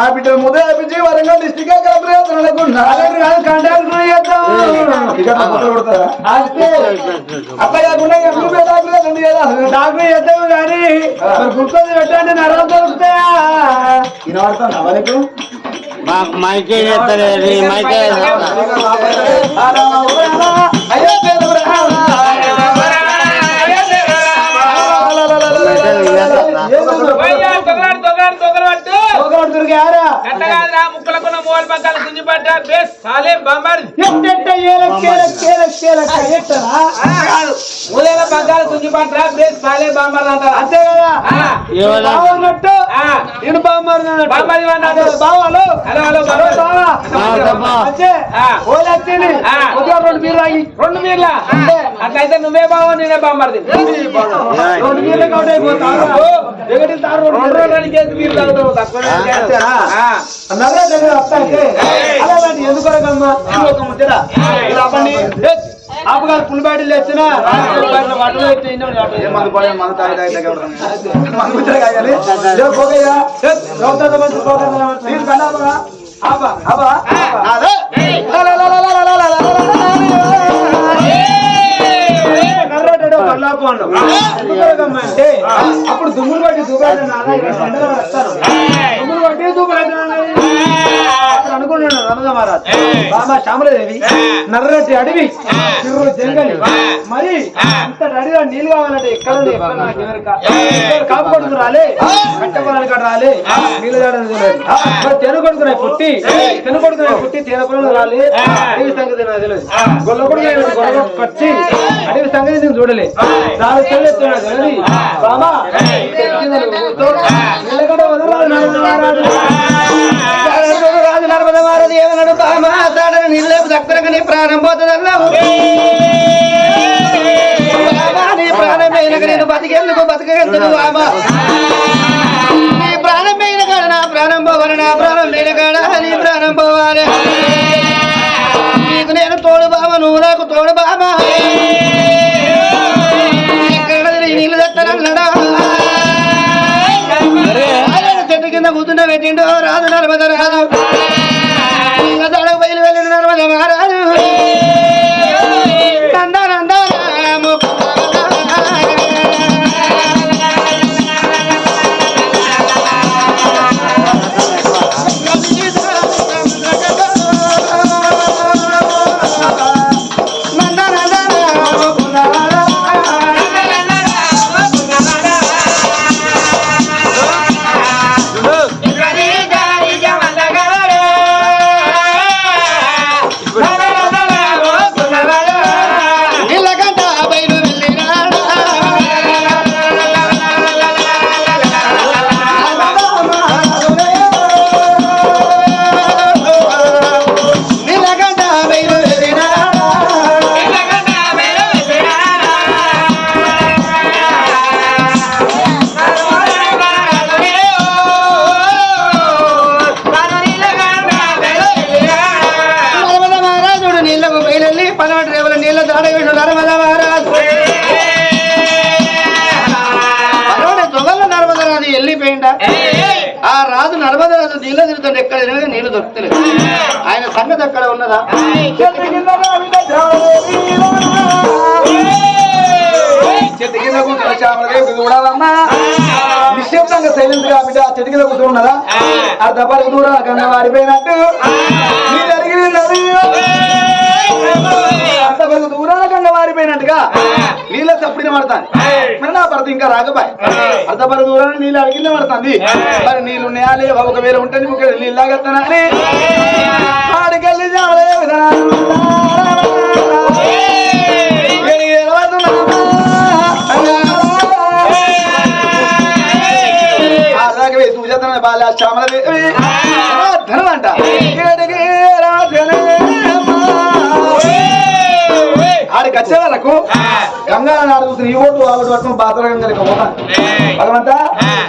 ఆ బిడ్డను ముద్ద వేపించి వరంగల్ డిస్టిక్ కలెక్టర్ చేస్తాను అనుకున్నా అలాంటి కాదు కండక్టర్ చేద్దాం అంతే. అట్లా కాకుండా ఎప్పుడు డాక్టర్ రెండు చేయాలి? డాక్టర్ చేద్దాం కానీ గుర్తుంది పెట్టండి దొరుకుతాయా వినబడుతున్నా మాకు మైకే చేస్తలేదు ఈ మైకే అయ్యో ఒకటి దొరికారా ముక్కలకున్న మూల పక్కల గుంజి పడ్డ బేస్ సాలే బంబారు ఎట్టెట్ట ఏలక్క ఏలక్క ఏలక్క ఎట్టరా? మూలేల పక్కల గుంజి పడ్డ బేస్ సాలే బంబారు అంటారు అంతే కదా? ఆ. నేను బామ్మరు బామ్మది అన్నాడు. బావాలు హలో. హలో బావా బావ, బావ. అంతే. ఆ. ఓలి వచ్చింది ఆ. ఒక రెండు బీర్లు తాగి రెండు మీర్ల అట్లయితే నువ్వే బావ నేనే బామ్మర్ది. రెండు బీర్లు కౌట్ అయిపోతారు. ఎగటి తారు రెండు రోజులు చేసి తాగుతావు? తక్కువ దగ్గర ఒక ముద్దరా ఆపగారు పులి బాటిల్ తెచ్చినా వాటిలో ఎత్తి మందు పడే మందు తాగి తాగి తాగి ఎవరు మందు ముచ్చట కాయాలి ఏ పోగయ్యా రౌతాద మంచి పోతాద మంచి నేను కన్నాపగా ఆపా అంటే అప్పుడు దుమ్ములు పట్టి దుబాయ్ దుమ్ములు పట్టి దుబాయ్ అనుకున్నాడు రమద మహారాజ్. బాబా శ్యామలదేవి నర్రటి అడవి చిర్రు జంగలి. మరి ఇంత అడిగా నీళ్ళు కావాలంటే ఎక్కడ కాపు కొడుకు రాలే? కట్టపడాలి కాడ రాలే? నీళ్ళు తెను కొడుకునే పుట్టి తెను కొడుకునే పుట్టి తేన రాలే? అడవి సంగతి నాకు తెలియదు. గొల్ల కొడుకు గొల్ల కట్టి అడవి సంగతి నేను చూడలే. దాని తెలియదు. బాబా నిలకడ వదలరాదు నన్ను నర్మద మారది ఏమన్నాడు బామా తాడని నీళ్ళేపు దక్కనగా నీ ప్రాణం పోతుందన్నావు బామా, నీ ప్రాణం పోయినక నేను బతికేందుకు బతికేందుకు బామా నీ ప్రాణం పోయిన కాడ నా ప్రాణం పోవాలి నా ప్రాణం లేని కాడ నీ ప్రాణం పోవాలి నీకు నేను తోడు బామ నువ్వు నాకు తోడు బామ. నీళ్ళు చెట్టు కింద కూతుండ పెట్టిండు రాదు నర్మద రాదు. చెట్టు కింద? చూడాలమ్మా నిశ్శబ్దంగా సైలెంట్గా బిడ్డ ఆ చెట్టు కింద కూర్చున్నదా అర్ధపరకు దూరం కన్నా వారిపోయినట్టు అర్ధపరకు దూరాల కన్నా వారిపోయినట్టుగా నీళ్ళ చప్పుడు పడతాను మరి నా భర్త ఇంకా రాకపోయి. అర్ధపరకు దూరాన్ని నీళ్ళు అడిగిన పడుతుంది. మరి నీళ్ళు ఉన్నాయా లేవా? ఒకవేళ ఉంటుంది ఒక నీళ్ళు లాగెత్తానని ఆడికెళ్ళి చాలే రాఘవే సూచన బాల శ్యామలదేవి ధనమంట ఏడికి వచ్చే వాళ్ళకు గంగా నాడు చూసిన ఈ ఓటు ఆ ఓటు పట్టుకుని బాతర గంగలకి పోతాను భగవంత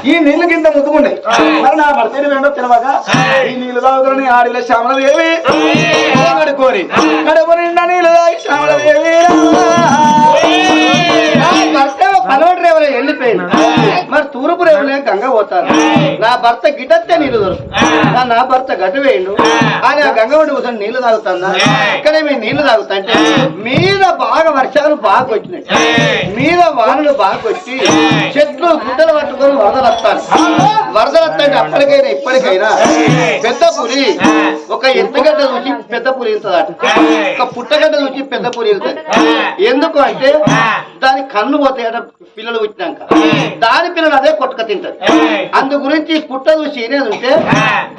ఈ నీళ్ళు కింద ముద్దుకున్నాయి మరి నా భర్తని వెంటో తెలవగా ఈ నీళ్ళు తాగుతున్న ఆడిల శ్యామలదేవి. కడుకోరి కడుపు నిండా నీళ్ళు తాగి శ్యామలదేవి. భర్త పనవటి రేవులో వెళ్ళిపోయింది. మరి తూర్పు రేవులే గంగ పోతారు. నా భర్త గిటత్తే నీళ్ళు దొరుకు. నా భర్త గడ్డు వేయండు. అని ఆ గంగ ఒడి కూర్చొని నీళ్ళు తాగుతున్నా ఇక్కడే మేము నీళ్ళు తాగుతుంటే మీద బాగా వర్షాలు బాగా వచ్చినాయి మీద వానలు బాగా వచ్చి చెట్లు గుడ్డలు పట్టుకొని వరదలు వస్తాను వరదలు వస్తాంటే అప్పటికైనా ఇప్పటికైనా పెద్ద పులి ఒక ఎత్తుగడ్డ చూసి పెద్ద పులి ఇంతదట ఒక పుట్టగడ్డ చూసి పెద్ద పులి వెళ్తుంది. ఎందుకు అంటే దాని కన్ను పోతాయట పిల్లలు పుట్టినాక. దాని పిల్లలు అదే కొట్టుక తింటది అందు గురించి పుట్ట చూసి ఏనేది ఉంటే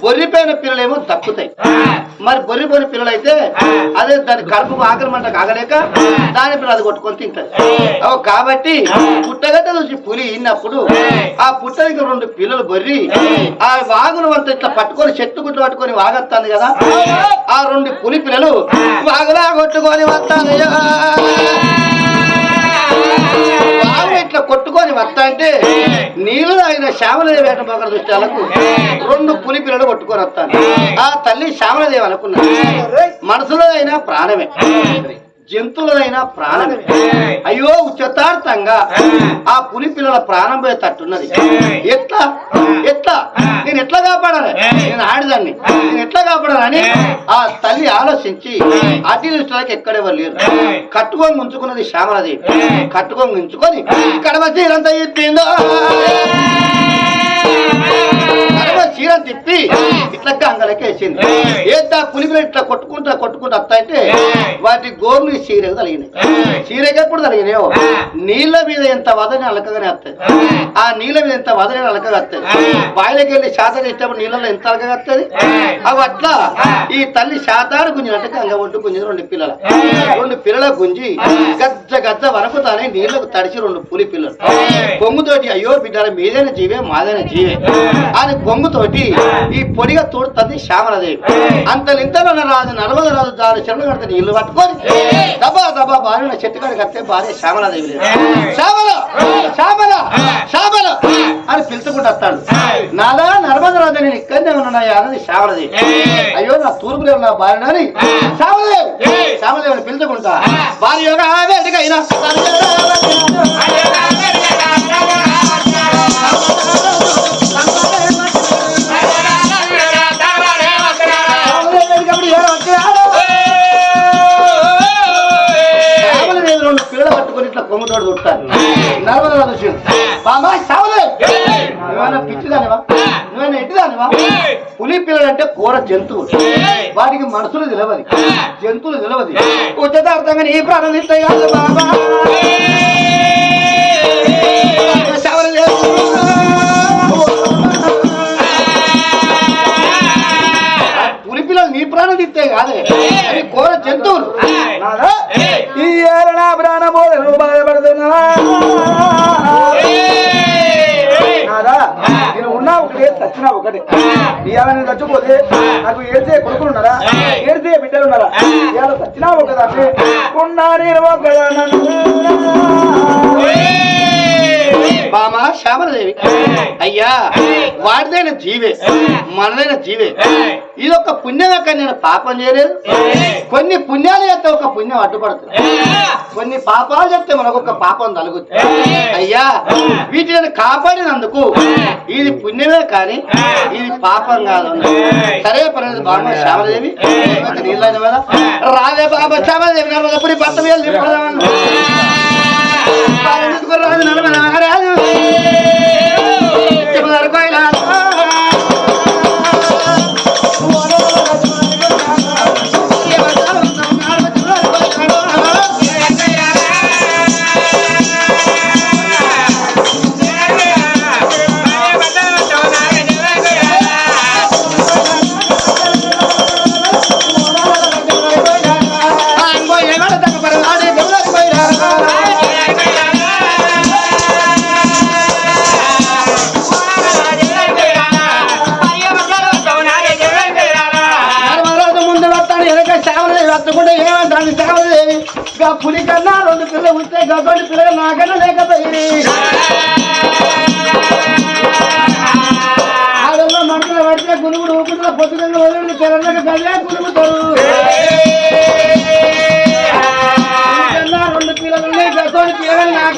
బొర్రిపోయిన పిల్లలేమో దక్కుతాయి మరి బొర్రిపోయిన పిల్లలు అయితే అదే దాని కడుపుకు ఆకలి మంట కాగలేక దాని పిల్లలు అది కొట్టుకొని తింటది ఓ కాబట్టి పుట్టగడ్డ చూసి పులి ఇన్నప్పుడు ఆ పుట్ట దగ్గర రెండు పిల్లలు బొర్రి ఆ వాగును అంత ఇట్లా పట్టుకొని చెట్టు గుట్టు పట్టుకొని వాగత్తాను కదా. ఆ రెండు పులి పిల్లలు వాగులా కొట్టుకొని వస్తాను ఇట్లా కొట్టుకొని వస్తా అంటే నీళ్ళు తాగిన శ్యామలదేవి వేట మొగల దృష్టాలకు రెండు పులి పిల్లలు కొట్టుకొని వస్తాను. ఆ తల్లి శ్యామలదేవి అనుకున్నా మనసులో అయినా ప్రాణమే. జంతువులైనా ప్రాణమే. అయ్యో ఉచితార్థంగా ఆ పులి పిల్లల ప్రాణం పోయే తట్టున్నది ఎట్లా? ఎట్లా? నేను ఎట్లా కాపాడాలి? నేను ఆడిదాన్ని. నేను ఎట్లా కాపాడాలని ఆ తల్లి ఆలోచించి అతి దృష్టిలోకి ఎక్కడెవరు లేరు. కట్టుకొని ఉంచుకున్నది శ్యామలదేవి. కట్టుకొని ఉంచుకొని కడమ చీరంతా ఇప్పిందో. కడమ చీర తిప్పి ఇట్లా గంగలకి వేసింది ఏద్దా పులిపిల్ల ఇట్లా కొట్టుకుంటా కొట్టుకుంటా వస్తా అంటే వాటి గోర్లు చీరకు తలిగినాయి చీరకి ఎప్పుడు తలిగినాయో నీళ్ళ మీద ఎంత వదని అలకగానే వస్తాయి ఆ నీళ్ళ మీద ఎంత వదని అలకగా వస్తాయి బాయిలకి వెళ్ళి శాతం ఇష్టప్పుడు నీళ్ళలో ఎంత అలకగా వస్తుంది అవి అట్లా ఈ తల్లి శాతాడు గుంజినట్టు గంగ ఒడ్డు గుంజిన రెండు పిల్లలు. రెండు పిల్లల గుంజి గజ్జ గజ్జ వరకుతానే నీళ్ళకు తడిచి రెండు పులి పిల్లలు. కొంగుతోటి అయ్యో బిడ్డల మీదైన జీవే మాదైన జీవే. అని కొంగుతోటి ఈ పొడిగా తోడుతుంది శ్యామలదేవి. అంత లింతలో రాజు నర్మద రాజు దాని చెరువు కడితే నీళ్ళు పట్టుకొని దబా దబా భార్య చెట్టు కాడికి కడితే భార్య శ్యామలాదేవి లేదు. శ్యామల శ్యామల శ్యామల అని పిలుచుకుంటూ వస్తాడు నాదా నర్మద రాజు నేను ఇక్కడనే ఉన్నాయా అన్నది శ్యామలదేవి. అయ్యో నా తూర్పు లేవు నా భార్య అని శ్యామలదేవి. శ్యామలదేవిని పిలుచుకుంటా. భార్య యొక్క కొమ్ముతోడు చుట్టారు నర్మద వచ్చింది బామా శ్యామలదేవి నువ్వేమైనా పిచ్చిదానివా నువ్వేమైనా ఎట్టిదానివా పులి పిల్లలు అంటే కూర జంతువు వాటికి మనుషులు తెలియదు జంతువులు తెలియదు ఉచితార్థంగా నీ ప్రాణం ఇస్తాయి కాదు బాబా ఇవాళ నేను చచ్చిపోతే నాకు ఏడ్చే కొడుకులు ఉన్నారా? ఏడ్చే బిడ్డలు ఉన్నారా? ఇవాళ చచ్చినా ఒకదాన్ని ఉన్నా నేను ఒకదాన్ని బామ శ్యామలదేవి. అయ్యా వాడిదైన జీవే మనదైన జీవే. ఇది ఒక పుణ్యం యొక్క నేను పాపం చేయలేదు. కొన్ని పుణ్యాలు చేస్తే ఒక పుణ్యం అడ్డుపడుతుంది. కొన్ని పాపాలు చెప్తే మనకు ఒక పాపం తలుగుతుంది. అయ్యా వీటిని నేను కాపాడినందుకు ఇది పుణ్యమే కానీ ఇది పాపం కాదు. సరే పర్లేదు బాబా శ్యామలదేవి. నీళ్ళైన వల్ల రావే బాబా శ్యామలదేవి నర్మదపురి భర్త రాదు నలభై రాదు చెప్పదారు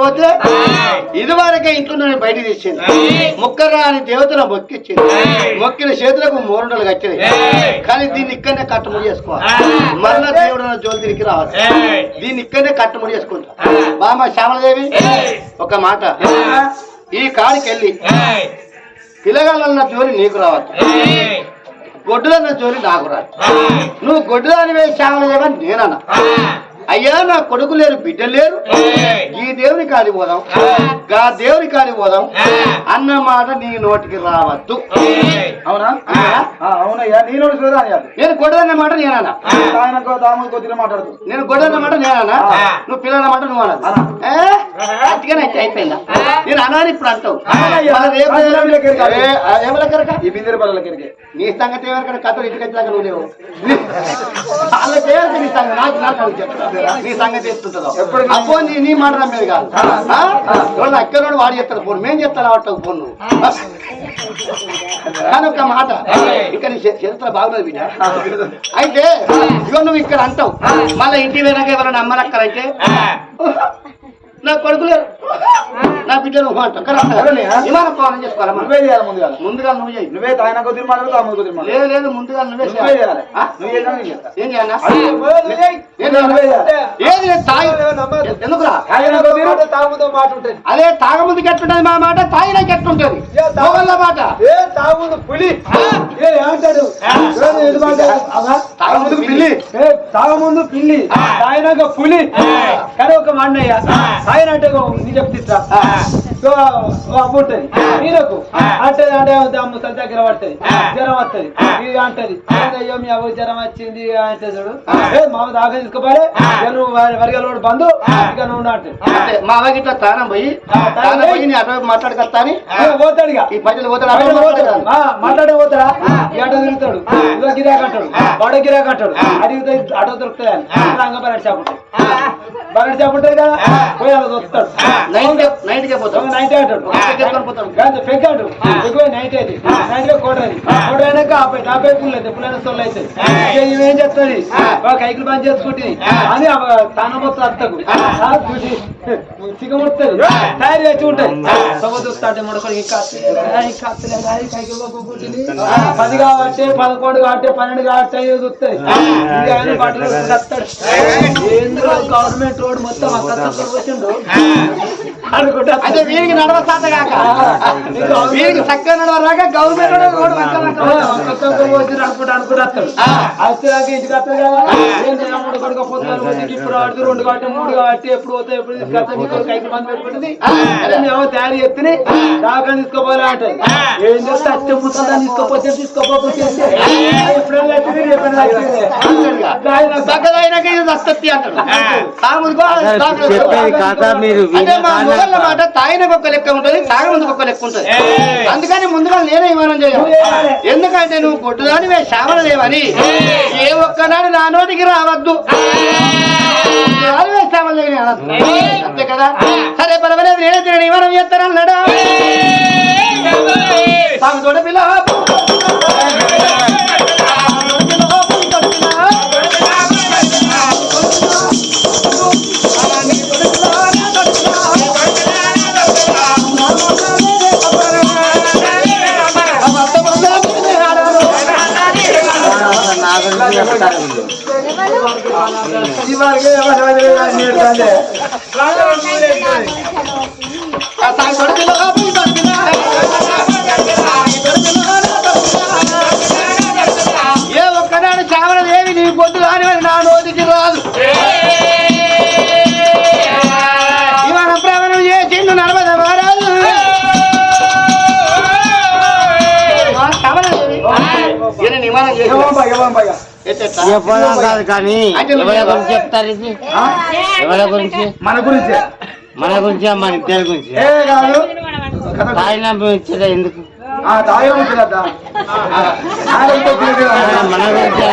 పోతే ఇది వరకే ఇంట్లో నుండి బయటికి తెచ్చింది ముక్కరా అని దేవతల మొక్కిచ్చింది మొక్కిన చేతులకు మూరండలు కట్టింది. కానీ దీన్ని ఇక్కడనే కట్టుముడి చేసుకోవాలి. మరలా దేవుడు జోలు తిరిగి రావాలి. దీన్ని ఇక్కడనే కట్టుముడి చేసుకుంటా. బామ్మ శ్యామలదేవి ఒక మాట. ఈ కాడికి వెళ్ళి పిల్లగాళ్ళన్న జోలి నీకు రావద్దు. గొడ్డులన్న జోలి నాకు రాదు. నువ్వు గొడ్డుదాని వేసి శ్యామలదేవి అని నేనన్నా అయ్యా నా కొడుకు లేరు బిడ్డ లేరు. ఈ దేవుని కాడి పోదాం. గా దేవుని కాడి పోదాం. అన్న మాట నీ నోటికి రావద్దు. అవునా? అవునయ్యా చూడదా అని చెప్పు. నేను గొడ్డదన్న మాట నేనన్నా. ఆయనకు దాము కొద్దిగా మాట్లాడుతూ నేను గొడ్డన్న మాట నేనన్నా. నువ్వు పిల్లల మాట నువ్వు అన్నా. అట్టుగానే అయితే అయిపోయిందా? నేను అనాలి ఇప్పుడు అంటావు. నీ సంగతి ఎవరికైనా కథలు ఇంటికి వచ్చాక నువ్వు లేవు. నీ సంగతి నాకు నాకు అని చెప్తా నీ సంగతి అప్పో నీ నీ మాట నమ్మేది కాదు. అక్కడ వాడు చెప్తాడు. ఫోన్. మేము చెప్తాను అవటం ఫోన్ నువ్వు. కానీ ఒక మాట. ఇంకా నీ చరి- చరిత్ర బాగున్నది బిడ్డ. అయితే ఇగో నువ్వు ఇక్కడ అంటావు. మళ్ళీ ఇంటి వెనక ఎవరైనా అమ్మలక్కరంటే నా కొడుకులేరు నా బిడ్డలు? విమానం నువ్వే చేయాలి ముందుగా. ముందుగా నువ్వు చేయి. నువ్వే ఆయన లేదు లేదు ముందుగా నువ్వే చేయాలి? నువ్వు. ఏం చేయాలి? ఏది తాగి. ఎందుకురా? తాగుతో మాట ఉంటుంది అదే తాగముందుకు ఎట్టుంటది మా మాట? తాగినాక మొగళ్ళ మాట. ఏ తాగుంది పులి. ఏ? అవా? తాగముందుకు పిల్లి ఏ తాగముందు పిల్లి. తాగినాక పులి. కానీ ఒక మండయ్య తాగినట్టు నీ చెప్తా అప్పుంటది నీరకు అంటే అంటే అమ్మ సంత దగ్గర పడుతుంది. జ్వరం వస్తుంది. ఇది అంటది అయ్యో మీ అవ్వ జ్వరం వచ్చింది అంటే చూడు. మామ దాకా తీసుకోపోలే. ఇక నువ్వు వరిగలోడు బంధు ఇక నువ్వు అంటే అంటే మా అవ్వగిట్ల తానం పోయి తానం పోయి. నీ అటు మాట్లాడుకొస్తా అని పోతాడు ఇక. ఈ ప్రజలు పోతాడు అటు మాట్లాడే పోతాడా? ఎట తిరుగుతాడు. ఇదో గిరాక్ అంటాడు. వాడ గిరాక్ అంటాడు. అడిగితే అటో దొరుకుతాయి అని రంగ బరటి చేప ఉంటుంది. బరటి చేప ఉంటుంది కదా? నైట్ నైట్ కే పోతాం. నైట్ అంటాడు ఎత్తుకొని పోతాడు కాదు పెగ్గాడు ఎక్కువ నైట్ అయితే నైట్లో కోటది కోట అయినాక ఆపై ఆపై పుల్లు అయితే పుల్లైన సొల్లు అయితే. ఇవేం చేస్తుంది ఒక కైకులు బంద్ చేసుకుంటుంది అని తాన అత్తకు. చూసి తయారు చేసి పుట్టింది. పది కాబట్టి పదకొండు కాబట్టి పన్నెండు కాబట్టి ఐదు ఆయన బట్టలు వస్తాడు. ఎందులో గవర్నమెంట్ రోడ్ మొత్తం అక్కడ వచ్చిండు అనుకుంటా. అంటే వీరికి నడవ సాత కాక. వీరికి చక్కగా నడవరాక గవర్నమెంట్ మంచిగా అనుకుంటా అనుకుంటా వస్తాడు ఇంటికి వస్తాడు కదా? ఇప్పుడు ఆడుతూ రెండు కాబట్టి మూడు కాబట్టి ఎప్పుడు పోతే ఎప్పుడు తీసుకొస్తా నీ కొడుకు ఐదు మంది పెట్టుకుంటుంది. అదే మేము తయారు ఎత్తుని దాకా తీసుకోపోలే అంటారు ఏం చేస్తే తీసుకోపోతే తీసుకోపోతే వచ్చింది వచ్చింది ఇది దస్తత్తి అంటాడు మీరు అంటే మా మొగళ్ళ మాట తాగినకు ఒక లెక్క ఉంటది తాగమందుకు ఒక లెక్క ఉంటది. అందుకని ముందుగా నేనే విమానం చేయాలి. ఎందుకంటే నువ్వు కొట్టుదానివే శామల లేవని ఏ ఒక్కనాడు నా నోటికి రావద్దు. అనద్దు. అంతే కదా? సరే పర్వాలేదు నేనే తినని విమానం చేస్తానన్నాడా? తాము తోట పిల్ల കൊടുക്കല്ലോ చెప్పడం కాదు కానీ ఎవరి గురించి చెప్తారు ఇది? ఎవరి గురించి? మన గురించే. మన గురించి మన ఇద్దరి గురించి. ఏ కాదు. కథ తాయినా ఇచ్చేదా ఎందుకు? మన గురించి